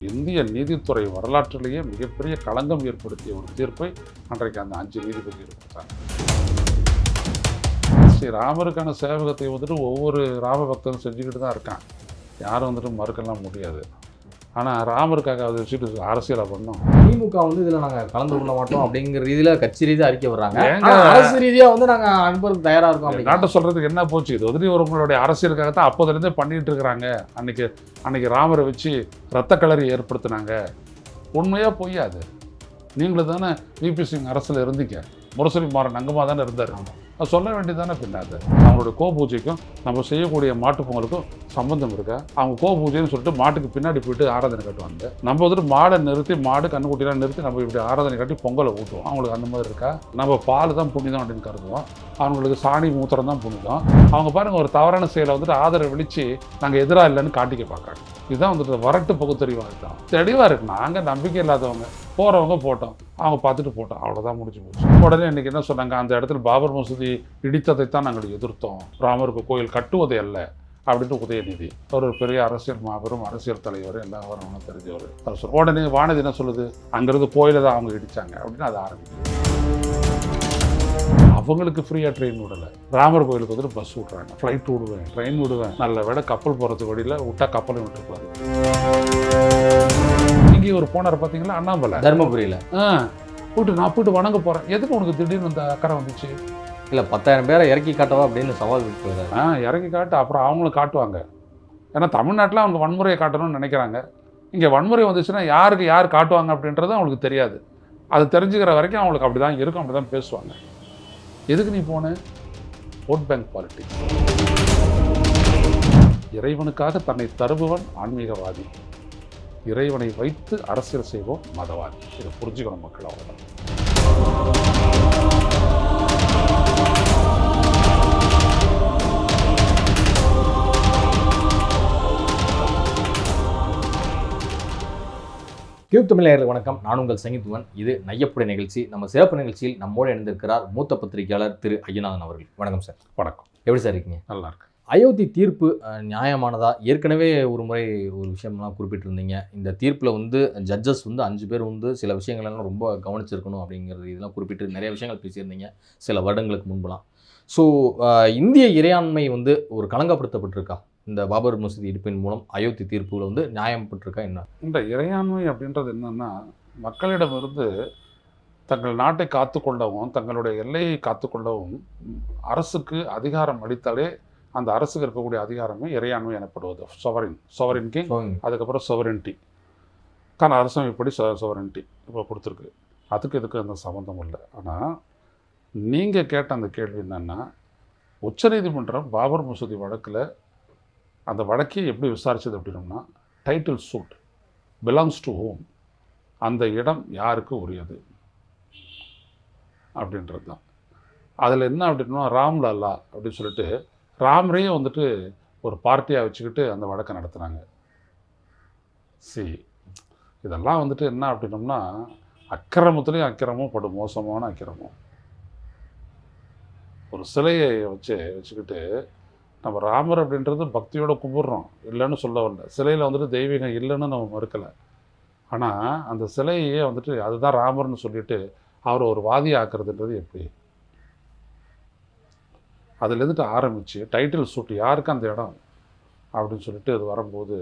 இந்திய நீதித்துறை வரலாற்றிலேயே மிகப்பெரிய களங்கம் ஏற்படுத்திய ஒரு தீர்ப்பை அன்றைக்கு அந்த அஞ்சு நீதிபதிகள் கொடுத்தாங்க ஸ்ரீ ராமருக்கான சேவகத்தை வந்துட்டு ஒவ்வொரு ராம பக்தரும் செஞ்சுக்கிட்டு தான் இருக்கான் யாரும் வந்துட்டு மறுக்கலாம் முடியாது. ஆனால் ராமருக்காக அதை வச்சுட்டு அரசியலை பண்ணோம் திமுக வந்து இதுல நாங்க கலந்து கொள்ள மாட்டோம் அப்படிங்கிற ரீதியில கட்சி ரீதியா அறிக்கை வர்றாங்க அரசு ரீதியா வந்து நாங்க அனுப்புறதுக்கு தயாரா இருக்கோம் நாட்டை சொல்கிறதுக்கு என்ன போச்சு? இது வந்துட்டு உங்களுடைய அரசியலுக்காக தான் அப்போதுலேருந்தே பண்ணிட்டு இருக்கிறாங்க. அன்னைக்கு அன்னைக்கு ராமரை வச்சு ரத்த கலரி ஏற்படுத்தினாங்க. உண்மையாக பொய்யா அது? நீங்களும் தானே விபி சிங் அரசில் இருந்தீங்க. முரசொலி மாறன் அங்கமாக தானே இருந்தார். அது சொல்ல வேண்டியதானே பின்னாது அவங்களுடைய கோ பூஜைக்கும் நம்ம செய்யக்கூடிய மாட்டு பொங்கலுக்கும் சம்பந்தம் இருக்கா? அவங்க கோ பூஜைன்னு சொல்லிட்டு மாட்டுக்கு பின்னாடி போயிட்டு ஆராதனை கட்டுவாங்க நம்ம வந்துட்டு மாடை நிறுத்தி மாடு கண்ணுக்குட்டிலாம் நிறுத்தி நம்ம இப்படி ஆராதனை கட்டி பொங்கலை ஊட்டுவோம். அவங்களுக்கு அந்த மாதிரி இருக்கா? நம்ம பால் தான் புண்ணிதம் அப்படின்னு கருதுவோம். அவங்களுக்கு சாணி மூத்திரம் தான் புண்ணிதம் அவங்க பாருங்க ஒரு தவறான செயலை வந்துட்டு ஆதரவு விழிச்சு நாங்கள் எதிராக இல்லைன்னு காட்டிக்க பார்க்குறாங்க. இதுதான் வந்துட்டு வரட்டு பகுத்தறிவாக தான். தெளிவாக இருக்கு. நாங்கள் நம்பிக்கை இல்லாதவங்க. போகிறவங்க போட்டோம். அவங்க பார்த்துட்டு போட்டோம். அவ்வளோதான் முடிஞ்சு போச்சு. உடனே இன்னைக்கு என்ன சொன்னாங்க? அந்த இடத்துல பாபர் மசூதி இடித்ததைத்தான் நாங்கள் எதிர்த்தோம். ராமருக்கு கோயில் கட்டுவதை அல்ல அப்படின்ட்டு உதயநிதி. அவர் ஒரு பெரிய அரசியல் மாபெரும் அரசியல் தலைவர் எல்லாம் வரவங்க தெரிஞ்சவர். அவர் சொல்ற உடனே வானதி என்ன சொல்லுது? அங்கேருந்து கோயிலை தான் அவங்க இடித்தாங்க அப்படின்னு அது ஆரம்பிக்குது. அவங்களுக்கு ஃப்ரீயாக ட்ரெயின் விடலை. ராமர் கோயிலுக்கு வந்துட்டு பஸ் விட்றாங்க. ஃப்ளைட் விடுவேன் ட்ரெயின் விடுவேன். நல்ல விட கப்பல் போகிறதுக்கு வழியில் விட்டா கப்பலும் விட்டுருப்பாரு. இங்கே ஒரு போனார் பார்த்தீங்களா? அண்ணாமலை. தர்மபுரியில. ஆ போட்டு நான் போயிட்டு வணங்க போகிறேன் எதுக்கு உனக்கு திடீர்னு இந்த அக்கறை வந்துச்சு? இல்ல பத்தாயிரம் பேரை இறக்கி காட்டவா அப்படின்னு சவால் விட்டு. ஆ இறங்கி காட்டு அப்புறம் அவங்களும் காட்டுவாங்க. ஏன்னா தமிழ்நாட்டில் அவங்க வன்முறையை காட்டணும்னு நினைக்கிறாங்க. இங்கே வன்முறை வந்துச்சுன்னா யாருக்கு யார் காட்டுவாங்க அப்படின்றது அவங்களுக்கு தெரியாது. அது தெரிஞ்சுக்கிற வரைக்கும் அவங்களுக்கு அப்படி தான் இருக்கும் அப்படி தான் பேசுவாங்க. எதுக்கு நீ போன? ஓட் பேங்க் பாலிட்டிக்ஸ் இறைவனுக்காக தன்னை தருபவன் ஆன்மீகவாதி. இறைவனை வைத்து அரசியல் செய்வோம் மதவாதி. இதை புரிஞ்சுக்கணும் மக்கள் அவ்வளோதான் கியூப் தமிழர்களுக்கு வணக்கம். நான் உங்கள் சங்கீத்துவன். இது நையப்புடைய நிகழ்ச்சி. நம்ம சிறப்பு நிகழ்ச்சியில் நம்மோடு இணைந்திருக்கிறார் மூத்த பத்திரிகையாளர் திரு ஐயநாதன் அவர்கள். வணக்கம் சார். வணக்கம். எப்படி சார் இருக்கீங்க? நல்லா இருக்கு அயோத்தி தீர்ப்பு நியாயமானதா? ஏற்கனவே ஒரு முறை ஒரு விஷயம்லாம் குறிப்பிட்டிருந்தீங்க. இந்த தீர்ப்பில் வந்து ஜட்ஜஸ் வந்து அஞ்சு பேர் வந்து சில விஷயங்களெல்லாம் ரொம்ப கவனிச்சிருக்கணும் அப்படிங்கிறது இதெல்லாம் குறிப்பிட்டு நிறைய விஷயங்கள் பேசியிருந்தீங்க சில வருடங்களுக்கு முன்பெல்லாம் ஸோ இந்திய இறையாண்மை வந்து ஒரு களங்கப்படுத்தப்பட்டிருக்கா இந்த பாபர் மசூதி இடிப்பின் மூலம் அயோத்தி தீர்ப்புகளை வந்து நியாயப்பட்டிருக்கா என்ன? இந்த இறையாண்மை அப்படின்றது என்னென்னா மக்களிடமிருந்து தங்கள் நாட்டை காத்துக்கொள்ளவும் தங்களுடைய எல்லையை காத்துக்கொள்ளவும் அரசுக்கு அதிகாரம் அளித்தாலே அந்த அரசுக்கு இருக்கக்கூடிய அதிகாரமே இறையாண்மை எனப்படுவது. Sovereign sovereign king. அதுக்கப்புறம் சொவரின்ட்டி காரண அரசமைப்படி சொ சொவரின்ட்டி இப்போ கொடுத்துருக்கு. அதுக்கு இதுக்கு அந்த சம்மந்தம் இல்லை. ஆனால் நீங்கள் கேட்ட அந்த கேள்வி என்னென்னா உச்சநீதிமன்றம் பாபர் மசூதி வழக்கில் அந்த வழக்கை எப்படி விசாரிச்சது அப்படின்னோம்னா title suit belongs to home அந்த இடம் யாருக்கு உரியது? அப்படின்றது தான் அதில் என்ன அப்படின்னா ராம்லல்லா அப்படின்னு சொல்லிட்டு ராமரையும் வந்துட்டு ஒரு பார்ட்டியாக வச்சுக்கிட்டு அந்த வழக்கை நடத்துனாங்க. சி இதெல்லாம் வந்துட்டு என்ன அப்படின்னோம்னா அக்கிரமத்துலேயும் அக்கிரமம் படும் மோசமான அக்கிரமம். ஒரு சிலையை வச்சு வச்சுக்கிட்டு நம்ம ராமர் அப்படின்றது பக்தியோட கும்பிட்றோம். இல்லைன்னு சொல்ல வரல. சிலையில் வந்துட்டு தெய்வீகம் இல்லைன்னு நம்ம மறுக்கலை. ஆனால் அந்த சிலையே வந்துட்டு அதுதான் ராமர்னு சொல்லிட்டு அவரை ஒரு வாதி ஆக்குறதுன்றது எப்படி? அதுலேருந்துட்டு ஆரம்பித்து டைட்டில் சூட் யாருக்கு அந்த இடம் அப்படின்னு சொல்லிட்டு அது வரும்போது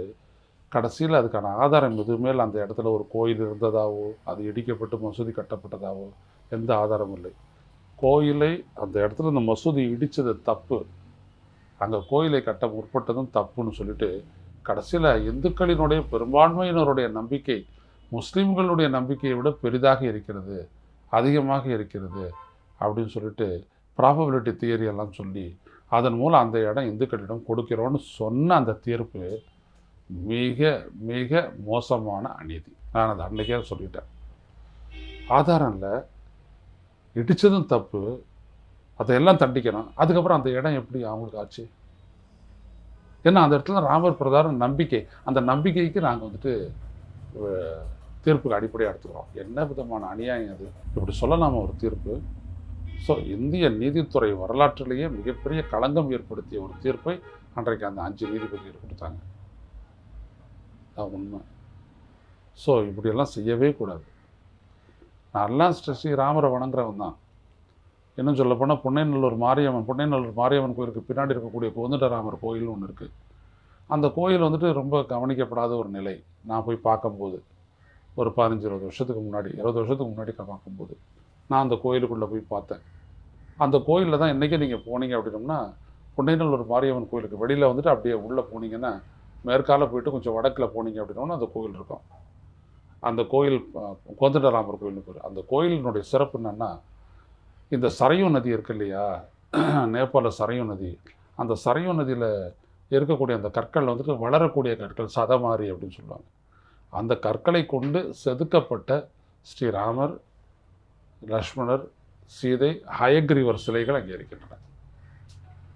கடைசியில் அதுக்கான ஆதாரம் எதுவுமே இல்லை. அந்த இடத்துல ஒரு கோயில் இருந்ததாவோ அது இடிக்கப்பட்டு மசூதி கட்டப்பட்டதாவோ எந்த ஆதாரமும் இல்லை. கோயிலை அந்த இடத்துல இந்த மசூதி இடித்தது தப்பு. அங்கே கோயிலை கட்ட முற்பட்டதும் தப்புன்னு சொல்லிட்டு கடைசியில் இந்துக்களினுடைய பெரும்பான்மையினருடைய நம்பிக்கை முஸ்லீம்களுடைய நம்பிக்கையை விட பெரிதாக இருக்கிறது அதிகமாக இருக்கிறது அப்படின்னு சொல்லிட்டு ப்ராபபிலிட்டி தியரி எல்லாம் சொல்லி அதன் மூலம் அந்த இடம் இந்துக்களிடம் கொடுக்கிறோன்னு சொன்ன அந்த தீர்ப்பு மிக மிக மோசமான அநீதி. நான் அதை அன்றைக்கே சொல்லிட்டேன். ஆதாரம் இல்லை இடித்ததும் தப்பு அதையெல்லாம் தண்டிக்கணும். அதுக்கப்புறம் அந்த இடம் எப்படி அவங்களுக்கு ஆச்சு? ஏன்னா அந்த இடத்துல ராமர் பிரதான நம்பிக்கை அந்த நம்பிக்கைக்கு நாங்கள் வந்துட்டு தீர்ப்புக்கு அடிப்படையாக எடுத்துக்கிறோம். என்ன விதமான அநியாயம் அது? இப்படி சொல்லலாமா ஒரு தீர்ப்பு? ஸோ இந்திய நீதித்துறை வரலாற்றிலேயே மிகப்பெரிய களங்கம் ஏற்படுத்திய ஒரு தீர்ப்பை அன்றைக்கு அந்த அஞ்சு நீதிபதிகள் கொடுத்தாங்க. அதான் உண்மை. ஸோ இப்படியெல்லாம் செய்யவே கூடாது. நான்லாம் ஸ்ரீ ராமரை வணங்குறவன் தான். இன்னும் சொல்லப்போனால் புன்னைநல்லூர் மாரியம்மன் புன்னைநல்லூர் மாரியம்மன் கோயிலுக்கு பின்னாடி இருக்கக்கூடிய கோந்தண்டராமர் கோயில்னு ஒன்று இருக்குது அந்த கோயில் வந்துட்டு ரொம்ப கவனிக்கப்படாத ஒரு நிலை. நான் போய் பார்க்கும்போது ஒரு பதினஞ்சு இருபது வருஷத்துக்கு முன்னாடி இருபது வருஷத்துக்கு முன்னாடி பார்க்கும்போது. நான் அந்த கோயிலுக்குள்ளே போய் பார்த்தேன். அந்த கோயிலில் தான் இன்றைக்கி நீங்கள் போனீங்க அப்படின்னோம்னா புன்னைநல்லூர் மாரியம்மன் கோயிலுக்கு வெளியில் வந்துட்டு அப்படியே உள்ளே போனீங்கன்னா மேற்கால போயிட்டு கொஞ்சம் வடக்கில் போனீங்க அப்படின்னோம்னா அந்த கோயில் இருக்கும். அந்த கோயில் கோந்தண்டராமர் கோயில்னு பேர். அந்த கோயிலினுடைய சிறப்பு என்னென்னா இந்த சரையு நதி இருக்கு இல்லையா? நேபாள சரையு நதி. அந்த சரையூ நதியில் இருக்கக்கூடிய அந்த கற்கள் வந்துட்டு வளரக்கூடிய கற்கள் சதமாரி அப்படின்னு சொல்லுவாங்க. அந்த கற்களை கொண்டு செதுக்கப்பட்ட ஸ்ரீராமர் லக்ஷ்மணர் சீதை ஹயக்ரீவர் சிலைகள் அங்கே இருக்கின்றன.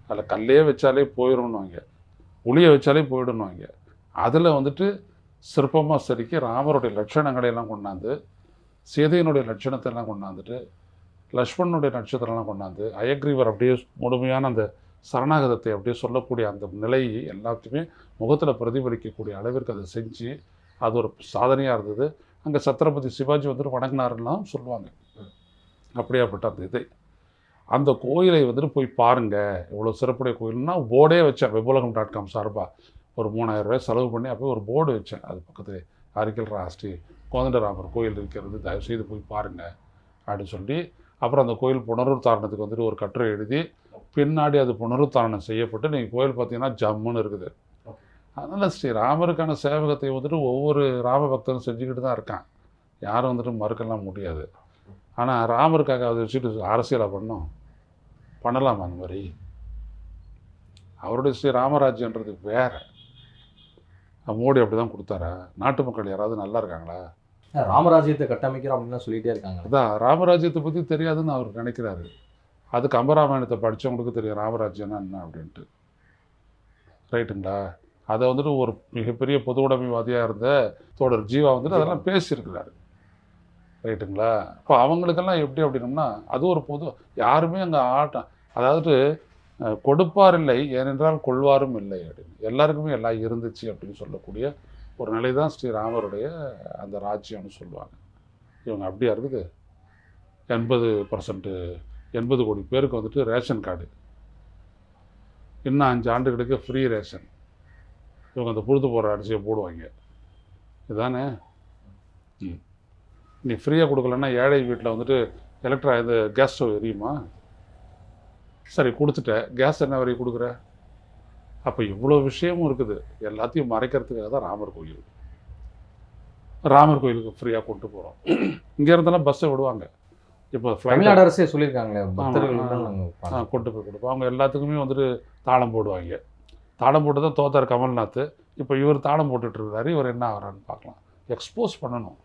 அதில் கல்லே வச்சாலே போயிடும்னுவாங்க உளியை வச்சாலே போயிடணுவாங்க அதில் வந்துட்டு சிற்பமாக சரிக்கு ராமருடைய லட்சணங்களை எல்லாம் கொண்டாந்து சீதையினுடைய லட்சணத்தை எல்லாம் கொண்டாந்துட்டு லக்ஷ்மணனுடைய நட்சத்திரம்லாம் கொண்டாந்து அயக்ரீவர் அப்படியே முழுமையான அந்த சரணாகதத்தை அப்படியே சொல்லக்கூடிய அந்த நிலையை எல்லாத்தையுமே முகத்தில் பிரதிபலிக்கக்கூடிய அளவிற்கு அதை செஞ்சு அது ஒரு சாதனையாக இருந்தது. அங்கே சத்ரபதி சிவாஜி வந்துட்டு வணங்கினாருலாம் சொல்லுவாங்க. அப்படியாப்பட்ட அந்த இதை. அந்த கோயிலை வந்துட்டு போய் பாருங்கள் இவ்வளோ சிறப்புடைய கோயில்னா போர்டே வச்சேன். வெபுலகம் டாட் காம் சார்பாக ஒரு மூணாயிரம் ரூபாய் செலவு பண்ணி அப்போ ஒரு போர்டு வச்சேன். அது பக்கத்தில் அரிக்கல் ராஷ்டி கோதண்டராமர் கோயில் இருக்கிறது. தயவுசெய்து போய் பாருங்கள் அப்படின்னு சொல்லி அப்புறம் அந்த கோயில் புனருத்தாரணத்துக்கு வந்துட்டு ஒரு கட்டுரை எழுதி பின்னாடி அது புனருத்தாரணம் செய்யப்பட்டு நீங்கள் கோயில் பார்த்தீங்கன்னா ஜம்முன்னு இருக்குது. அதனால் ஸ்ரீராமருக்கான சேவகத்தை வந்துட்டு ஒவ்வொரு ராமபக்தரும் செஞ்சுக்கிட்டு தான் இருக்கான் யாரும் வந்துட்டு மறுக்கலாம் முடியாது. ஆனால் ராமருக்காக அதை வச்சுட்டு அரசியலாக பண்ணோம் பண்ணலாமா அந்த மாதிரி. அவருடைய ஸ்ரீ ராமராஜ்யன்றது வேற. மோடி அப்படி தான் கொடுத்தாரா? நாட்டு மக்கள் யாராவது நல்லா இருக்காங்களா? ராமராஜ்யத்தை கட்டமைக்கிறோம் அப்படின்னு சொல்லிட்டே இருக்காங்க அதான் ராமராஜ்யத்தை பற்றி தெரியாதுன்னு அவர் நினைக்கிறாரு. அது கம்பராமாயணத்தை படித்தவங்களுக்கு தெரியும் ராமராஜ்யம்னா என்ன அப்படின்ட்டு. ரைட்டுங்களா? அதை வந்துட்டு ஒரு மிகப்பெரிய பொது உடைமைவாதியாக இருந்த தோழர் ஜீவா வந்துட்டு அதெல்லாம் பேசியிருக்கிறாரு. ரைட்டுங்களா இப்போ அவங்களுக்கெல்லாம் எப்படி அப்படின்னோம்னா அது ஒரு பொது யாருமே அங்கே ஆட்டம் அதாவது கொடுப்பார் இல்லை ஏனென்றால் கொள்வாரும் இல்லை அப்படின்னு. எல்லாருக்குமே எல்லாம் இருந்துச்சு அப்படின்னு சொல்லக்கூடிய ஒரு நிலை தான் ஸ்ரீராமருடைய அந்த ராஜ்யம்னு சொல்லுவாங்க. இவங்க அப்படியா இருக்குது? எண்பது பர்சன்ட்டு எண்பது கோடி பேருக்கு வந்துட்டு ரேஷன் கார்டு. இன்னும் அஞ்சு ஆண்டுகளுக்கு ஃப்ரீ ரேஷன். இவங்க அந்த புழுது போகிற அரிசியை போடுவாங்க. இதுதானே ம். நீ ஃப்ரீயாக கொடுக்கலன்னா ஏழை வீட்டில் வந்துட்டு எலக்ட்ரா இது கேஸ் ஸ்டவ் எரியுமா? சரி கொடுத்துட்ட. கேஸ் என்ன வரைக்கும் கொடுக்குற? அப்போ இவ்வளோ விஷயமும் இருக்குது. எல்லாத்தையும் மறைக்கிறதுக்காக தான் ராமர் கோயில் ராமர் கோயிலுக்கு ஃப்ரீயாக கொண்டு போகிறோம் இங்கே இருந்தெல்லாம் பஸ்ஸை விடுவாங்க. இப்போ தமிழ்நாடு அரசே சொல்லியிருக்காங்களே. கொண்டு போய் கொடுப்போம். அவங்க எல்லாத்துக்குமே வந்துட்டு தாளம் போடுவாங்க. தாளம் போட்டு தான் தோத்தார் கமல்நாத். இப்போ இவர் தாளம் போட்டுட்டு இருக்காரு. இவர் என்ன ஆகிறான்னு பார்க்கலாம். எக்ஸ்போஸ் பண்ணணும்.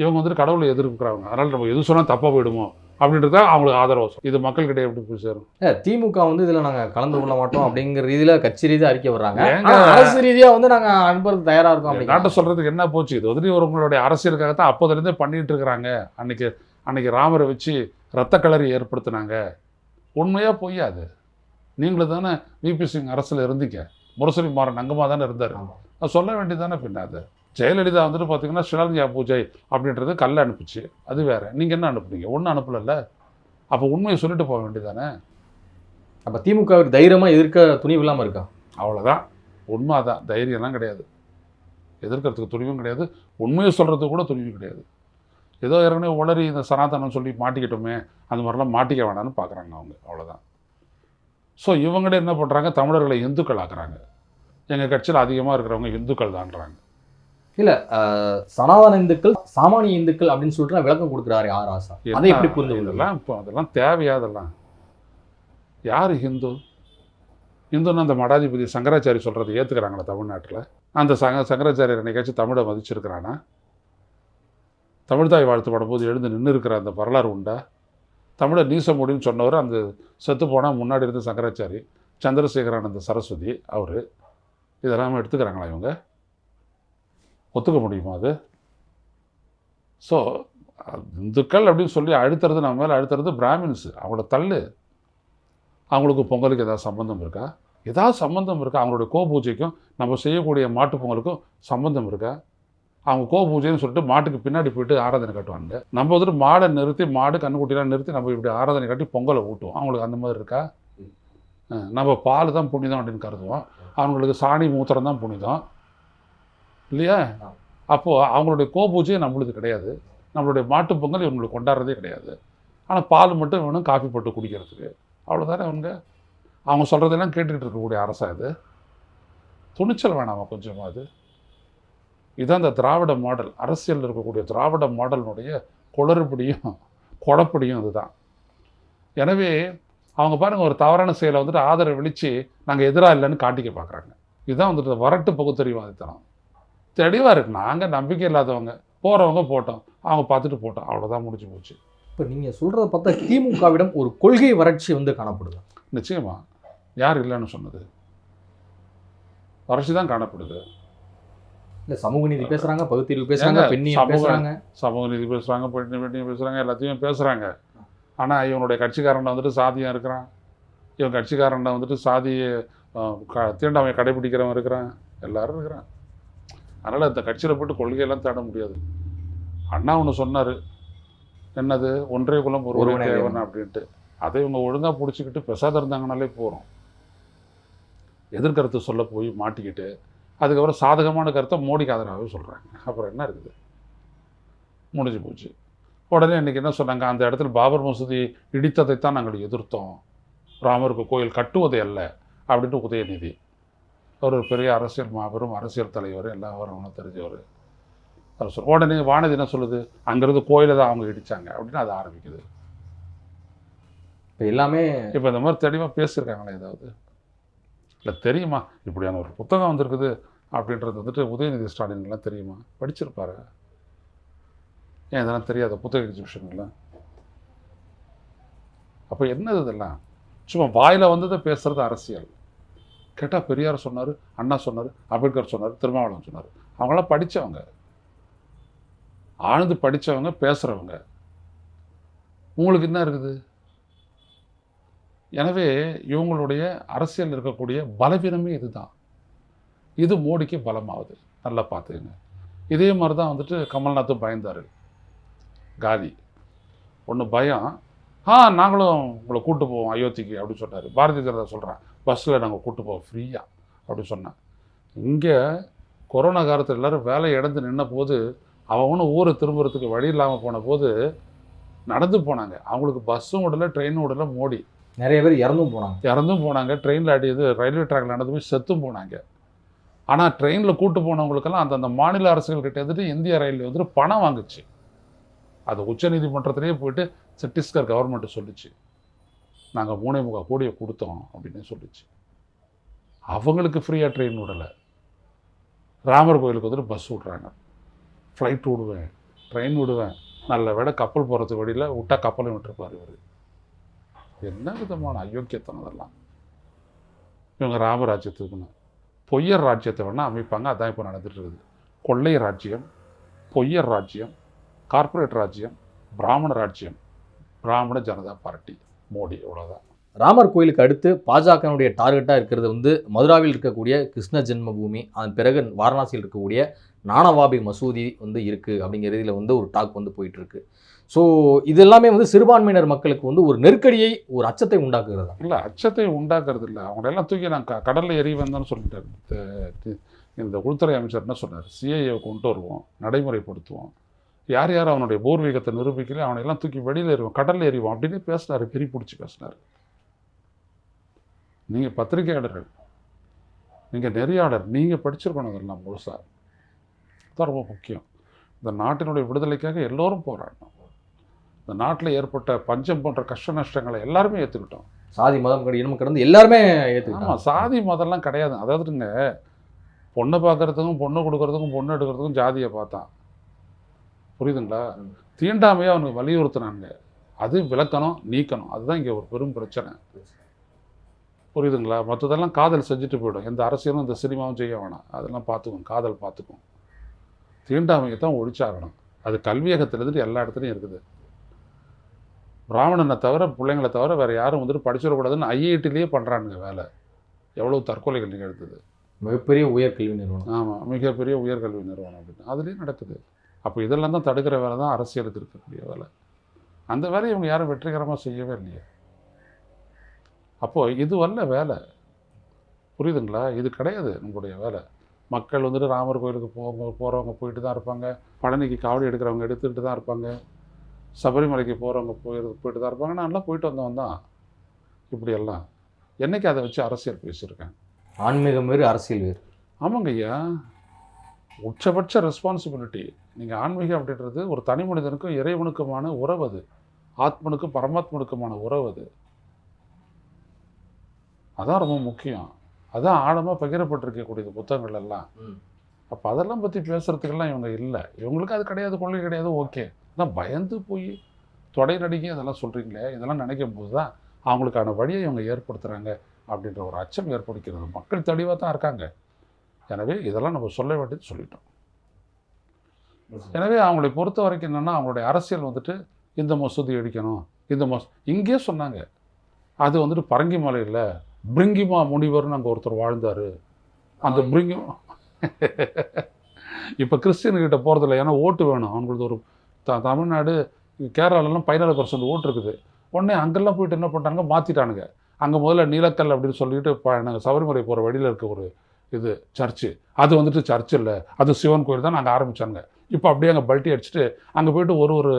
இவங்க வந்துட்டு கடவுளை எதிர்க்கிறவங்க அதனால் நம்ம எது சொன்னால் தப்பாக போயிடுமோ அப்படின்றது தான் அவங்களுக்கு ஆதரவு. இது மக்கள்கிட்ட எப்படி போய் சேரும்? திமுக வந்து இதுல நாங்க கலந்து கொள்ள மாட்டோம் அப்படிங்கிற ரீதியில கட்சி ரீதியா அறிக்கை வர்றாங்க அரசு ரீதியா வந்து நாங்க அனுப்புறது தயாரா இருக்கோம் நாட்டை அப்படிங்கிறாங்க. சொல்கிறதுக்கு என்ன போச்சு? இது வந்துட்டு இவங்களுடைய அரசியலுக்காக தான் அப்போதுலேருந்தே பண்ணிட்டு இருக்கிறாங்க. அன்னைக்கு அன்னைக்கு ராமரை வச்சு ரத்த கலரி ஏற்படுத்தினாங்க. உண்மையாக பொய்யா அது? நீங்களும் தானே விபி சிங் அரசில் இருந்தீங்க. முரசொலி மாறன் அங்கமாக தானே இருந்தார். சொல்ல வேண்டியதானே பின்ன அது? ஜெயலலிதா வந்துட்டு பார்த்தீங்கன்னா ஷிலாங்கியா பூஜை அப்படின்றது கல்ல அனுப்புச்சு. அது வேற. நீங்கள் என்ன அனுப்புனீங்க? ஒன்றும் அனுப்பலல்ல? அப்போ உண்மையை சொல்லிட்டு போக வேண்டியதானே அப்ப திமுக வுக்கு தைரியமா எதிர்க்க துணிவு இல்லாம இருக்கா? அவ்வளோதான் உண்மை அதான். தைரியம்லாம் கிடையாது. எதிர்க்கிறதுக்கு துணிவும் கிடையாது. உண்மையை சொல்கிறதுக்கு கூட துணிவும் கிடையாது. ஏதோ ஏற்கனவே உளறி இந்த சனாதனம் சொல்லி மாட்டிக்கிட்டோமே அந்த மாதிரிலாம் மாட்டிக்க வேணாம்னு பார்க்குறாங்க அவங்க. அவ்வளோதான் ஸோ இவங்களே என்ன பண்ணுறாங்க தமிழர்களை இந்துக்கள் ஆக்குறாங்க எங்கள் கட்சியில் அதிகமாக இருக்கிறவங்க இந்துக்கள் தான்றாங்க இல்ல சனாதன இந்துக்கள் சாமானிய இந்துக்கள் அப்படின்னு சொல்லிட்டு விளக்கம் கொடுக்குறாரு ஆர் ஆசா அதை எப்படி புரிந்து இதெல்லாம் இப்போ அதெல்லாம் தேவையா அதெல்லாம் யார் ஹிந்து? இந்துன்னு அந்த மடாதிபதி சங்கராச்சாரி சொல்கிறத ஏற்றுக்கிறாங்களா தமிழ்நாட்டில். அந்த சங்க சங்கராச்சாரியர் என்னைக்காச்சும் தமிழை மதிச்சிருக்கிறானா? தமிழ் தாய் வாழ்த்து படும்போது எழுந்து நின்று இருக்கிற அந்த வரலாறு உண்டா? தமிழை நீசமொழின்னு சொன்னவர் அந்த செத்து போனால் முன்னாடி இருந்த சங்கராச்சாரி சந்திரசேகரானந்த சரஸ்வதி அவர். இதெல்லாம் எடுத்துக்கிறாங்களா இவங்க? ஒத்துக்க முடியுமா அது? ஸோ இந்துக்கள் அப்படின்னு சொல்லி அழுத்துறது நம்ம மேலே அழுத்துறது பிராமின்ஸ். அவங்கள தள்ளு. அவங்களுக்கு பொங்கலுக்கு ஏதாவது சம்பந்தம் இருக்கா? ஏதாவது சம்பந்தம் இருக்கா? அவங்களுடைய கோ பூஜைக்கும் நம்ம செய்யக்கூடிய மாட்டுப் பொங்கலுக்கும் சம்பந்தம் இருக்கா? அவங்க கோ பூஜைன்னு சொல்லிட்டு மாட்டுக்கு பின்னாடி போயிட்டு ஆராதனை கட்டுவாங்க நம்ம வந்துட்டு மாடை நிறுத்தி மாடு கண்ணுக்குட்டிலாம் நிறுத்தி நம்ம இப்படி ஆராதனை கட்டி பொங்கலை ஊட்டுவோம். அவங்களுக்கு அந்த மாதிரி இருக்கா? நம்ம பால் தான் புனிதம் அப்படின்னு கருதுவோம். அவங்களுக்கு சாணி மூத்திரம் தான் புனிதம். இல்லையா? அப்போது அவங்களுடைய கோ பூஜை நம்மளுது கிடையாது. நம்மளுடைய மாட்டுப் பொங்கல் இவங்களுக்கு கொண்டாடுறதே கிடையாது. ஆனால் பால் மட்டும் வேணும் காஃபி போட்டு குடிக்கிறதுக்கு. அவ்வளோதானே அவங்க அவங்க சொல்கிறதெல்லாம் கேட்டுக்கிட்டு இருக்கக்கூடிய அரசா இது? துணிச்சல் வேணாமா கொஞ்சமா அது? இதான் இந்த திராவிட மாடல். அரசியலில் இருக்கக்கூடிய திராவிட மாடலினுடைய குளறுபடியும் குழப்படியும் இதுதான் எனவே அவங்க பாருங்க ஒரு தவறான செயலை வந்துட்டு ஆதரவு விழிச்சு நாங்கள் எதிராக இல்லைன்னு காட்டிக்க பார்க்குறாங்க இதுதான் வந்துட்டு வரட்டு பகுத்தறிவாதித்தனம். தெளிவாக இருக்கு. நாங்கள் நம்பிக்கை இல்லாதவங்க. போகிறவங்க போட்டோம். அவங்க பார்த்துட்டு போட்டோம். அவ்வளோதான் முடிஞ்சு போச்சு. இப்போ நீங்கள் சொல்கிறத பார்த்தா திமுகவிடம் ஒரு கொள்கை வறட்சி வந்து காணப்படுது. நிச்சயமா. யார் இல்லைன்னு சொன்னது? வறட்சி தான் காணப்படுது. இல்லை சமூக நீதி பேசுகிறாங்க பகுத்தறிவு பேசுகிறாங்க பெண்ணியம் சமூக- பேசுகிறாங்க சமூக நீதி பேசுகிறாங்க பெண்ணு பெண்ணியம் பேசுகிறாங்க எல்லாத்தையும் பேசுகிறாங்க ஆனால் இவனுடைய கட்சிக்காரன்ட வந்துட்டு சாதியம் இருக்கிறான். இவன் கட்சிக்காரன்ட வந்துட்டு சாதியை க- தீண்டாமையை கடைபிடிக்கிறவன் இருக்கிறான். எல்லாரும் இருக்கிறான். அதனால் இந்த கட்சியில் போட்டு கொள்கையெல்லாம் தேட முடியாது. அண்ணா ஒன்று சொன்னார் என்னது ஒன்றே குலம் ஒருவனே தேவன். அப்படின்ட்டு. அதை இவங்க ஒழுங்காக பிடிச்சிக்கிட்டு பெசாத இருந்தாங்கனாலே போகிறோம் எதிர்கருத்து சொல்ல போய் மாட்டிக்கிட்டு அதுக்கப்புறம் சாதகமான கருத்தை மோடிக்கு ஆதரவாகவே சொல்கிறாங்க அப்புறம் என்ன இருக்குது? முடிஞ்சு போச்சு. உடனே இன்னைக்கு என்ன சொன்னாங்க? அந்த இடத்துல பாபர் மசூதி இடித்ததைத்தான் நாங்கள் எதிர்த்தோம். ராமருக்கு கோயில் கட்டுவதை அல்ல அப்படின்ட்டு உதயநிதி. ஒரு பெரிய அரசியல் மாபெரும் அரசியல் தலைவர் எல்லாம் வரவங்களும் தெரிஞ்சவர். அவர் சொல் உடனே வானதி என்ன சொல்லுது? அங்கேருந்து கோயிலை தான் அவங்க இடிச்சாங்க. அப்படின்னு அது ஆரம்பிக்குது. இப்போ எல்லாமே இப்போ இந்த மாதிரி தெளிவாக பேசியிருக்காங்களா ஏதாவது? இல்லை தெரியுமா? இப்படியான ஒரு புத்தகம் வந்திருக்குது அப்படின்றது வந்துட்டு உதயநிதி ஸ்டாலின்லாம் தெரியுமா? படிச்சிருப்பாரு. ஏன் இதெல்லாம் தெரியாத புத்தக எக்ஸிபிஷன்லாம் அப்போ என்னது இதெல்லாம்? சும்மா வாயில் வந்ததை பேசுறது அரசியல். கேட்டால் பெரியார் சொன்னார் அண்ணா சொன்னார் அம்பேத்கர் சொன்னார் திருமாவளவன் சொன்னார். அவங்களாம் படித்தவங்க ஆழ்ந்து படித்தவங்க பேசுகிறவங்க உங்களுக்கு என்ன இருக்குது? எனவே இவங்களுடைய அரசியல் இருக்கக்கூடிய பலவீனமே இதுதான். இது மோடிக்கு பலமாகுது நல்லா பார்த்துக்கங்க. இதே மாதிரி தான் வந்துட்டு கமல்நாத்தும் பயந்தார். காதி. ஒன்று பயம். ஆ நாங்களும் உங்களை கூட்டு போவோம் அயோத்திக்கு அப்படின்னு சொன்னார் பாரதிய ஜனதா சொல்கிறான் பஸ்ஸில் நாங்கள் கூட்டு போவோம் ஃப்ரீயாக அப்படின்னு சொன்னேன் இங்கே கொரோனா காலத்தில் எல்லாரும் வேலை இழந்து நின்ன போது அவனும் ஊரை திரும்புறதுக்கு வழி இல்லாமல் போன போது நடந்து போனாங்க. அவங்களுக்கு பஸ்ஸும் விடல ட்ரெயினும் விடல மோடி. நிறைய பேர் இறந்தும் போனாங்க. இறந்தும் போனாங்க. ட்ரெயினில் அடியது ரயில்வே ட்ராக்ல நடந்து போய் செத்தும் போனாங்க. ஆனால் ட்ரெயினில் கூட்டு போனவங்களுக்கெல்லாம் அந்தந்த மாநில அரசுகள் கிட்ட இருந்துட்டு இந்திய ரயில்வே வந்துட்டு பணம் வாங்குச்சு. அது உச்சநீதிமன்றத்திலேயே போயிட்டு சத்தீஸ்கர் கவர்மெண்ட் சொல்லுச்சு. நாங்கள் மூணே முக்கால் கோடியை கொடுத்தோம் அப்படின்னு சொல்லிச்சு. அவங்களுக்கு ஃப்ரீயாக ட்ரெயின் விடலை. ராமர் கோயிலுக்கு வந்துட்டு பஸ் விட்றாங்க. ஃப்ளைட் விடுவேன் ட்ரெயின் விடுவேன். நல்ல விட கப்பல் போகிறதுக்கு வழியில் விட்டா கப்பலும் விட்டுருப்பார் இவர். என்ன விதமான அயோக்கியத்தனம் அதெல்லாம் இவங்க ராமராஜ்யத்துக்குன்னு பொய்யர் ராஜ்யத்தை வேணால் அமைப்பாங்க. அதான் இப்போ நடந்துட்டு இருக்குது. கொள்ளை ராஜ்யம் பொய்யர் ராஜ்யம் கார்ப்பரேட் ராஜ்யம் பிராமண ராஜ்யம் பிராமண ஜனதா பார்ட்டி. மோடி இவ்வளோதான் ராமர் கோயிலுக்கு அடுத்து பாஜகனுடைய டார்கெட்டாக இருக்கிறது வந்து மதுராவில் இருக்கக்கூடிய கிருஷ்ண ஜென்மபூமி. அதன் பிறகு வாரணாசியில் இருக்கக்கூடிய நானவாபி மசூதி வந்து இருக்குது அப்படிங்கிறதுல வந்து ஒரு டாக் வந்து போயிட்டு இருக்கு ஸோ இது எல்லாமே வந்து சிறுபான்மையினர் மக்களுக்கு வந்து ஒரு நெருக்கடியை ஒரு அச்சத்தை உண்டாக்குகிறதா? இல்லை அச்சத்தை உண்டாக்குறது இல்லை. அவங்களெல்லாம் தூக்கி நான் க கடலில் எறி வந்தேன்னு சொல்லிட்டாரு. இந்த- உள்துறை அமைச்சர் என்ன சொன்னார்? சிஏஏ கொண்டு வருவோம் நடைமுறைப்படுத்துவோம். யார் யார் அவனுடைய பூர்வீகத்தை நிரூபிக்கல அவனை எல்லாம் தூக்கி வெளியில் எறிவோம் கடலில் எறிவோம் அப்படின்னு பேசினார் பெரி பிடிச்சி பேசினார். நீங்கள் பத்திரிகையாளர்கள் நீங்கள் நெறியாளர் நீங்கள் படிச்சிருக்கணும் அதெல்லாம் முழுசா. தான் ரொம்ப முக்கியம். இந்த நாட்டினுடைய விடுதலைக்காக எல்லோரும் போராடணும். இந்த நாட்டில் ஏற்பட்ட பஞ்சம் போன்ற கஷ்ட நஷ்டங்களை எல்லாருமே ஏற்றுக்கிட்டோம் சாதி மதம் இனம் கடந்து எல்லாருமே ஆமாம் ஏற்றுக்கிட்டாங்க சாதி மதம்லாம் கிடையாது. அதாவதுங்க பொண்ணை பார்க்கறதுக்கும் பொண்ணு கொடுக்கறதுக்கும் பொண்ணு எடுக்கிறதுக்கும் ஜாதியை பார்த்தான் புரியுதுங்களா? தீண்டாமையை அவனுக்கு வலியுறுத்தினாங்க அது விளக்கணும் நீக்கணும். அதுதான் இங்கே ஒரு பெரும் பிரச்சனை. புரியுதுங்களா? மற்றதெல்லாம் காதல் செஞ்சுட்டு போயிடும். எந்த அரசியலும் இந்த சினிமாவும் செய்ய வேணாம். அதெல்லாம் பார்த்துக்கும் காதல் பார்த்துக்கும் தீண்டாமையை தான் ஒழிச்சாகணும். அது கல்வியகத்திலிருந்து எல்லா இடத்துலையும் இருக்குது. பிராமணனை தவிர பிள்ளைங்களை தவிர வேறு யாரும் வந்துட்டு படிச்சிடக்கூடாதுன்னு ஐஐடிலேயே பண்ணுறானுங்க வேலை. எவ்வளோ தற்கொலைகள் நிகழ்த்துது. மிகப்பெரிய உயர்கல்வி நிறுவனம். ஆமாம் மிகப்பெரிய உயர்கல்வி நிறுவனம் அப்படின்னு. அதுலேயும் நடக்குது. அப்போ இதெல்லாம் தான் தடுக்கிற வேலை தான் அரசியலுக்கு இருக்கக்கூடிய வேலை. அந்த வேலையை இவங்க யாரும் வெற்றிகரமாக செய்யவே இல்லையே. அப்போது இது வரல வேலை. புரியுதுங்களா? இது கிடையாது நம்மளுடைய வேலை. மக்கள் வந்துட்டு ராமர் கோயிலுக்கு போக போகிறவங்க போயிட்டு தான் இருப்பாங்க. பழனிக்கு காவடி எடுக்கிறவங்க எடுத்துக்கிட்டு தான் இருப்பாங்க. சபரிமலைக்கு போகிறவங்க போய் போயிட்டு தான் இருப்பாங்க. நான்லாம் போயிட்டு வந்தவன் தான் இப்படியெல்லாம் என்னைக்கு அதை வச்சு அரசியல் பேசியிருக்கேன்? ஆன்மீகம் வேறு அரசியல் வேறு. ஆமாங்க ஐயா உச்சபட்ச ரெஸ்பான்சிபிலிட்டி நீங்கள் ஆன்மீகம் அப்படின்றது ஒரு தனி மனிதனுக்கும் இறைவனுக்குமான உறவு அது. ஆத்மனுக்கும் பரமாத்மனுக்குமான உறவு அது. அதான் ரொம்ப முக்கியம். அதான் ஆழமாக பகிரப்பட்டிருக்கக்கூடிய புத்தகங்கள் எல்லாம். அப்போ அதெல்லாம் பற்றி பேசுகிறதுக்கெல்லாம் இவங்க இல்லை. இவங்களுக்கு அது கிடையாது கொள்கை கிடையாது ஓகே. ஆனால் பயந்து போய் தொடை நடிகை அதெல்லாம் சொல்கிறீங்களே இதெல்லாம் நினைக்கும் போது தான் அவங்களுக்கான வழியை இவங்க ஏற்படுத்துகிறாங்க அப்படின்ற ஒரு அச்சம் ஏற்படுகிறது. மக்கள் தெளிவாக தான் இருக்காங்க. எனவே இதெல்லாம் நம்ம சொல்ல வேண்டியது சொல்லிட்டோம். எனவே அவங்களை பொறுத்த வரைக்கும் என்னென்னா அவங்களுடைய அரசியல் வந்துட்டு இந்த மசூதி அடிக்கணும் இந்த மஸ் இங்கேயே சொன்னாங்க. அது வந்துட்டு பரங்கி மலையில் பிரிங்கிமா முனிவர்னு அங்கே ஒருத்தர் வாழ்ந்தார். அந்த பிரிங்கி இப்போ கிறிஸ்டியன்கிட்ட போகிறதில்ல ஏன்னா ஓட்டு வேணும். அவங்களுக்கு ஒரு த தமிழ்நாடு கேரளாலலாம் பதினாலு பர்சன்ட் ஓட்டு இருக்குது. உடனே அங்கெல்லாம் போயிட்டு என்ன பண்ணிட்டாங்க? மாற்றிட்டானுங்க அங்கே முதல்ல நீலக்கல் அப்படின்னு சொல்லிட்டு இப்போ நாங்கள் சபரிமலை போகிற வழியில் இருக்க ஒரு இது சர்ச்சு. அது வந்துட்டு சர்ச் இல்லை. அது சிவன் கோயில் தான் நாங்கள் ஆரம்பித்தாங்க இப்போ அப்படியே அங்கே பல்ட்டி அடிச்சுட்டு அங்கே போயிட்டு ஒரு ஒரு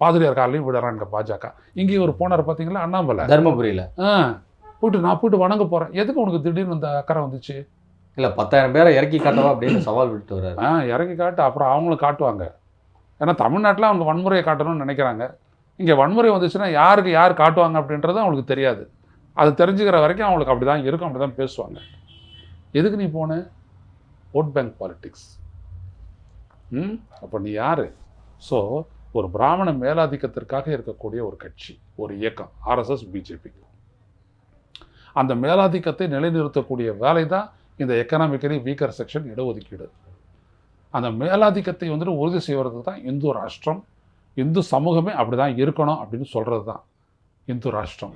பாதிரியார் காலையும் விடுறாங்க பாஜக. இங்கேயும் ஒரு போனார் பார்த்தீங்களா? அண்ணாமலை. தருமபுரியில். ஆ போயிட்டு நான் போயிட்டு வணங்க போகிறேன் எதுக்கு உனக்கு திடீர்னு இந்த அக்கறை வந்துச்சு? இல்லை பத்தாயிரம் பேரை இறக்கி காட்டவா அப்படின்னு சவால் விட்டு வர்றாரு. ஆ இறங்கி காட்டு அப்புறம் அவங்களும் காட்டுவாங்க. ஏன்னா தமிழ்நாட்டில் அவங்க வன்முறையை காட்டணும்னு நினைக்கிறாங்க. இங்கே வன்முறை வந்துச்சுன்னா யாருக்கு யார் காட்டுவாங்க அப்படின்றது அவங்களுக்கு தெரியாது. அது தெரிஞ்சுக்கிற வரைக்கும் அவங்களுக்கு அப்படி தான் இருக்கும் அப்படி தான் பேசுவாங்க. எதுக்கு நீ போன? ஓட் பேங்க் பாலிட்டிக்ஸ் ம்? அப்போ நீ யார்? ஸோ ஒரு பிராமண மேலாதிக்கத்திற்காக இருக்கக்கூடிய ஒரு கட்சி ஒரு இயக்கம் ஆர்எஸ்எஸ் பிஜேபி அந்த மேலாதிக்கத்தை நிலைநிறுத்தக்கூடிய வேலை தான் இந்த எக்கனாமிக்கலி வீக்கர் செக்ஷன் இடஒதுக்கீடு. அந்த மேலாதிக்கத்தை வந்துட்டு உறுதி செய்வதற்கு தான் இந்து ராஷ்டிரம் இந்து சமூகமே அப்படி தான் இருக்கணும் அப்படின்னு சொல்கிறது தான் இந்து ராஷ்டிரம்.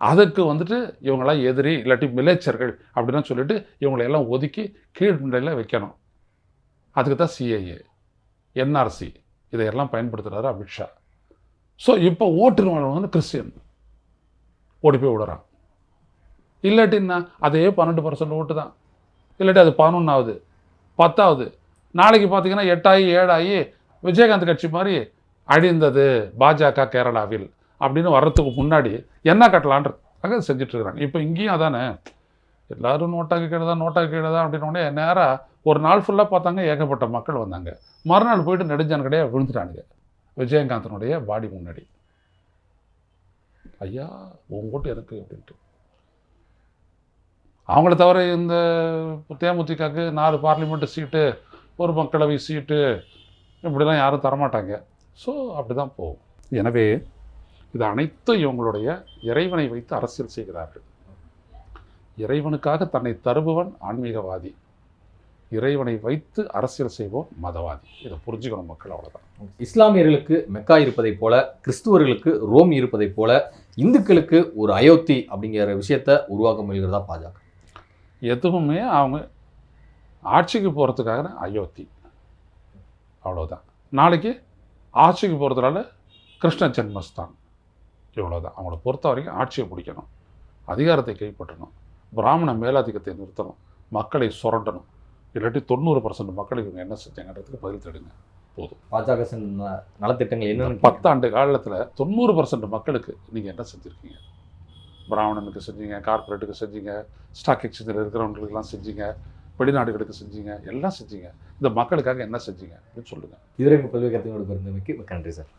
அதுக்கு வந்துட்டு இவங்களாம் எதிரி இல்லாட்டி மிலேச்சர்கள் அப்படின்னு சொல்லிட்டு இவங்களை எல்லாம் ஒதுக்கி கீழ்நிலையில் வைக்கணும். அதுக்கு தான் சிஏஏ என்ஆர்சி இதையெல்லாம் பயன்படுத்துகிறாரு அமித்ஷா ஸோ இப்போ ஓட்டுநர் வந்து கிறிஸ்டியன். ஓடி போய் விடுறான். இல்லாட்டின்னா அதே பன்னெண்டு பர்சன்ட் ஓட்டு தான். இல்லாட்டி அது பதினொன்றாவது பத்தாவது. நாளைக்கு பார்த்தீங்கன்னா எட்டாயி ஏழாயி விஜயகாந்த் கட்சி மாதிரி அழிந்தது பாஜக கேரளாவில் அப்படின்னு வர்றதுக்கு முன்னாடி என்ன கட்டலான்றது? செஞ்சுட்டு இருக்கிறாங்க. இப்போ இங்கேயும் அதானே? எல்லாரும் நோட்டாக்கு கீழே தான் நோட்டாக்கு கீழே தான் அப்படின்னு உடனே நேராக ஒரு நாள் ஃபுல்லாக பார்த்தாங்க ஏகப்பட்ட மக்கள் வந்தாங்க. மறுநாள் போயிட்டு நெடுஞ்சான் கடையாக விழுந்துட்டானுங்க. விஜயகாந்தனுடைய பாடி முன்னாடி. ஐயா உன் ஓட்டு எனக்கு அப்படின்ட்டு. அவங்கள தவிர இந்த தேமுதிகக்கு நாலு பார்லிமெண்ட் சீட்டு ஒரு மக்களவை சீட்டு இப்படிலாம் யாரும் தரமாட்டாங்க. ஸோ அப்படி தான் போகும். எனவே இது அனைத்தும் இவங்களுடைய இறைவனை வைத்து அரசியல் செய்கிறார்கள். இறைவனுக்காக தன்னை தருபவன் ஆன்மீகவாதி. இறைவனை வைத்து அரசியல் செய்வோம் மதவாதி. இதை புரிஞ்சுக்கணும் மக்கள் அவ்வளோதான் இஸ்லாமியர்களுக்கு மெக்கா இருப்பதைப் போல கிறிஸ்துவர்களுக்கு ரோம் இருப்பதைப் போல இந்துக்களுக்கு ஒரு அயோத்தி அப்படிங்கிற விஷயத்த உருவாக்க முயல்கிறதா பாஜக? எதுவுமே அவங்க ஆட்சிக்கு போகிறதுக்காக அயோத்தி. அவ்வளோதான் நாளைக்கு ஆட்சிக்கு போகிறதுனால கிருஷ்ண ஜென்மஸ்தான். இவ்வளோதான் அவங்கள பொறுத்த வரைக்கும் ஆட்சியை பிடிக்கணும் அதிகாரத்தை கைப்பற்றணும். பிராமண மேலாதிக்கத்தை நிறுத்தணும். மக்களை சுரண்டணும். இல்லாட்டி தொண்ணூறு பர்சன்ட் மக்கள் இவங்க என்ன செஞ்சாங்கன்றதுக்கு பதில் தேடுங்க. பாஜக செஞ்ச நலத்திட்டங்கள் என்னன்னு பத்தாண்டு காலத்தில் தொண்ணூறு பர்சன்ட் மக்களுக்கு நீங்கள் என்ன செஞ்சுருக்கீங்க? பிராமணனுக்கு செஞ்சீங்க கார்ப்பரேட்டுக்கு செஞ்சீங்க ஸ்டாக் எக்ஸ்சேஞ்சில் இருக்கிறவங்களுக்கெல்லாம் செஞ்சீங்க வெளிநாடுகளுக்கு செஞ்சீங்க எல்லாம் செஞ்சீங்க. இந்த மக்களுக்காக என்ன செஞ்சீங்க? அப்படின்னு சொல்லுங்கள் இதுவரை உங்கள் பல்வேறு கருத்துக்களோடு பிறந்தமைக்கு மிக்க நன்றி சார்.